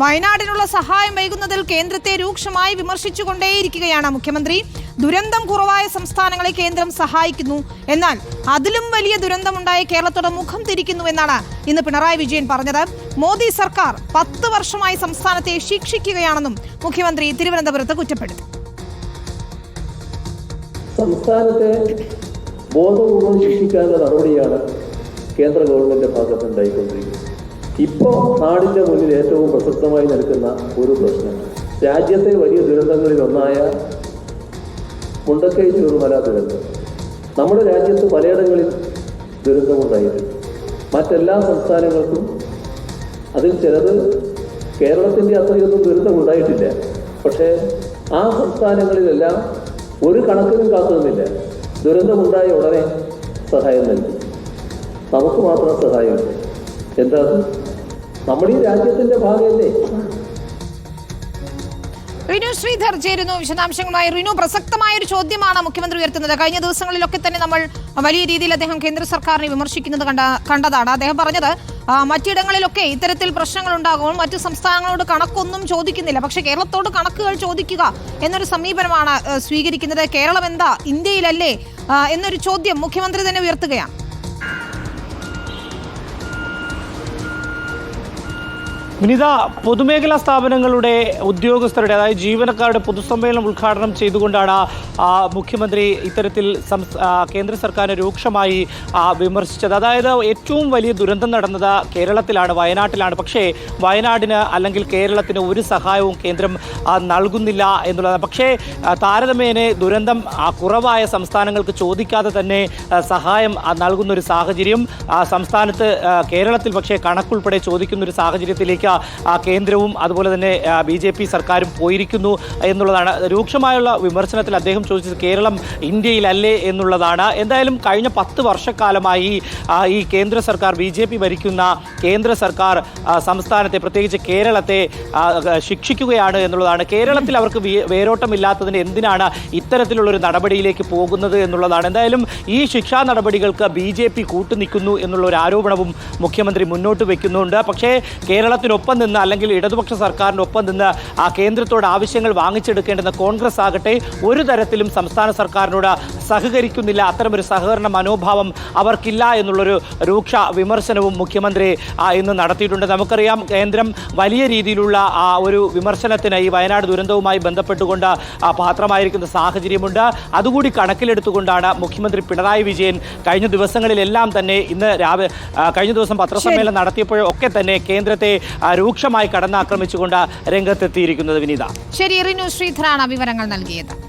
വയനാടിനുള്ള സഹായം വൈകുന്നതിൽ കേന്ദ്രത്തെ രൂക്ഷമായി വിമർശിച്ചുകൊണ്ടേയിരിക്കുകയാണ് മുഖ്യമന്ത്രി. ദുരന്തം കുറവായ സംസ്ഥാനങ്ങളെ കേന്ദ്രം സഹായിക്കുന്നു. എന്നാൽ അതിലും വലിയ ദുരന്തമുണ്ടായ കേരളത്തോട് മുഖം തിരിക്കുന്നു എന്നാണ് ഇന്ന് പിണറായി വിജയൻ പറഞ്ഞത്. മോദി സർക്കാർ പത്ത് വർഷമായി സംസ്ഥാനത്തെ ശിക്ഷിക്കുകയാണെന്നും മുഖ്യമന്ത്രി തിരുവനന്തപുരത്ത് കുറ്റപ്പെടുത്തി. സംസ്ഥാനത്തെ ബോധപൂർവം ശിക്ഷിക്കാനുള്ള നടപടിയാണ് കേന്ദ്ര ഗവൺമെന്റ് ഭാഗത്ത് ഉണ്ടായിക്കൊണ്ടിരിക്കുന്നത് ഇപ്പോൾ നാടിന്റെ മുന്നിൽ ഏറ്റവും പ്രസക്തമായി നിൽക്കുന്ന ഒരു പ്രശ്നം. രാജ്യത്തെ വലിയ ദുരന്തങ്ങളിൽ ഒന്നായ മുണ്ടക്കൈ ചൂർമല ദുരന്തം. നമ്മുടെ രാജ്യത്ത് പലയിടങ്ങളിൽ ദുരന്തമുണ്ടായിട്ടുണ്ട്. മറ്റെല്ലാ സംസ്ഥാനങ്ങൾക്കും അതിൽ ചിലത് കേരളത്തിന്റെ അത്രയൊന്നും ദുരന്തമുണ്ടായിട്ടില്ല. പക്ഷേ ആ സംസ്ഥാനങ്ങളിലെല്ലാം ഒരു കണക്കിനും കാത്തുന്നില്ല ദുരന്തമുണ്ടായ ഉടനെ സഹായം നൽകി. നമുക്ക് മാത്രം സഹായമുണ്ട് എന്താ? നമ്മുടെ ഈ രാജ്യത്തിന്റെ ഭാഗമല്ലേ? റിനു ശ്രീധർ ചേരുന്നു. വിശദാംശങ്ങളുമായി റിനു പ്രസക്തമായ ഒരു ചോദ്യമാണ് മുഖ്യമന്ത്രി ഉയർത്തുന്നത്. കഴിഞ്ഞ ദിവസങ്ങളിലൊക്കെ തന്നെ നമ്മൾ വലിയ രീതിയിൽ അദ്ദേഹം കേന്ദ്ര സർക്കാരിനെ വിമർശിക്കുന്നത് കണ്ട കണ്ടതാണ്. അദ്ദേഹം പറഞ്ഞത് മറ്റിടങ്ങളിലൊക്കെ ഇത്തരത്തിൽ പ്രശ്നങ്ങൾ ഉണ്ടാകുമ്പോൾ മറ്റു സംസ്ഥാനങ്ങളോട് കണക്കൊന്നും ചോദിക്കുന്നില്ല. പക്ഷേ കേരളത്തോട് കണക്കുകൾ ചോദിക്കുക എന്നൊരു സമീപനമാണ് സ്വീകരിക്കുന്നത്. കേരളം എന്താ? ഇന്ത്യയിലല്ലേ? എന്നൊരു ചോദ്യം മുഖ്യമന്ത്രി തന്നെ ഉയർത്തുകയാണ്. വിനിത പൊതുമേഖലാ സ്ഥാപനങ്ങളുടെ ഉദ്യോഗസ്ഥരുടെ അതായത് ജീവനക്കാരുടെ പൊതുസമ്മേളനം ഉദ്ഘാടനം ചെയ്തുകൊണ്ടാണ് മുഖ്യമന്ത്രി ഇത്തരത്തിൽ കേന്ദ്ര സർക്കാരിനെ രൂക്ഷമായി വിമർശിച്ചത്. അതായത് ഏറ്റവും വലിയ ദുരന്തം നടന്നത് കേരളത്തിലാണ് വയനാട്ടിലാണ്. പക്ഷേ വയനാടിന് അല്ലെങ്കിൽ കേരളത്തിന് ഒരു സഹായവും കേന്ദ്രം നൽകുന്നില്ല എന്നുള്ളതാണ്. പക്ഷേ താരതമ്യേന ദുരന്തം കുറവായ സംസ്ഥാനങ്ങൾക്ക് ചോദിക്കാതെ തന്നെ സഹായം നൽകുന്നൊരു സാഹചര്യം സംസ്ഥാനത്ത് കേരളത്തിൽ പക്ഷേ കണക്കുൾപ്പെടെ ചോദിക്കുന്നൊരു സാഹചര്യത്തിലേക്ക് ആ, കേന്ദ്രവും അതുപോലെ തന്നെ ബി ജെ പി സർക്കാരും പോയിരിക്കുന്നു എന്നുള്ളതാണ്. രൂക്ഷമായുള്ള വിമർശനത്തിൽ അദ്ദേഹം ചോദിച്ചത് കേരളം ഇന്ത്യയിലല്ലേ എന്നുള്ളതാണ്. എന്തായാലും കഴിഞ്ഞ പത്ത് വർഷക്കാലമായി ഈ കേന്ദ്ര സർക്കാർ ബി ജെ പി ഭരിക്കുന്ന കേന്ദ്ര സർക്കാർ സംസ്ഥാനത്തെ പ്രത്യേകിച്ച് കേരളത്തെ ശിക്ഷിക്കുകയാണ് എന്നുള്ളതാണ്. കേരളത്തിൽ അവർക്ക് വേരോട്ടമില്ലാത്തതിന് എന്തിനാണ് ഇത്തരത്തിലുള്ളൊരു നടപടിയിലേക്ക് പോകുന്നത് എന്നുള്ളതാണ്. എന്തായാലും ഈ ശിക്ഷാ നടപടികൾക്ക് ബി ജെ പി കൂട്ടുനിൽക്കുന്നു എന്നുള്ള ഒരു ആരോപണവും മുഖ്യമന്ത്രി മുന്നോട്ട് വെക്കുന്നുണ്ട്. പക്ഷേ കേരളത്തിനൊപ്പം നിന്ന് അല്ലെങ്കിൽ ഇടതുപക്ഷ സർക്കാരിനൊപ്പം നിന്ന് ആ കേന്ദ്രത്തോട് ആവശ്യങ്ങൾ വാങ്ങിച്ചെടുക്കേണ്ടുന്ന കോൺഗ്രസ് ആകട്ടെ ഒരു തരത്തിലും സംസ്ഥാന സർക്കാരിനോട് സഹകരിക്കുന്നില്ല. അത്തരമൊരു സഹകരണ മനോഭാവം അവർക്കില്ല എന്നുള്ളൊരു രൂക്ഷ വിമർശനവും മുഖ്യമന്ത്രി ഇന്ന് നടത്തിയിട്ടുണ്ട്. നമുക്കറിയാം കേന്ദ്രം വലിയ രീതിയിലുള്ള ആ ഒരു വിമർശനത്തിന് ഈ വയനാട് ദുരന്തവുമായി ബന്ധപ്പെട്ടുകൊണ്ട് ആ, പാത്രമായിരിക്കുന്ന സാഹചര്യമുണ്ട്. അതുകൂടി കണക്കിലെടുത്തുകൊണ്ടാണ് മുഖ്യമന്ത്രി പിണറായി വിജയൻ കഴിഞ്ഞ ദിവസങ്ങളിലെല്ലാം തന്നെ ഇന്ന് രാവിലെ കഴിഞ്ഞ ദിവസം പത്രസമ്മേളനം നടത്തിയപ്പോഴൊക്കെ തന്നെ കേന്ദ്രത്തെ രൂക്ഷമായി കടന്നാക്രമിച്ചുകൊണ്ട് രംഗത്തെത്തിയിരിക്കുന്നത് വിനീത. ശരി റിനു ശ്രീധരാണ് വിവരങ്ങൾ നൽകിയത്.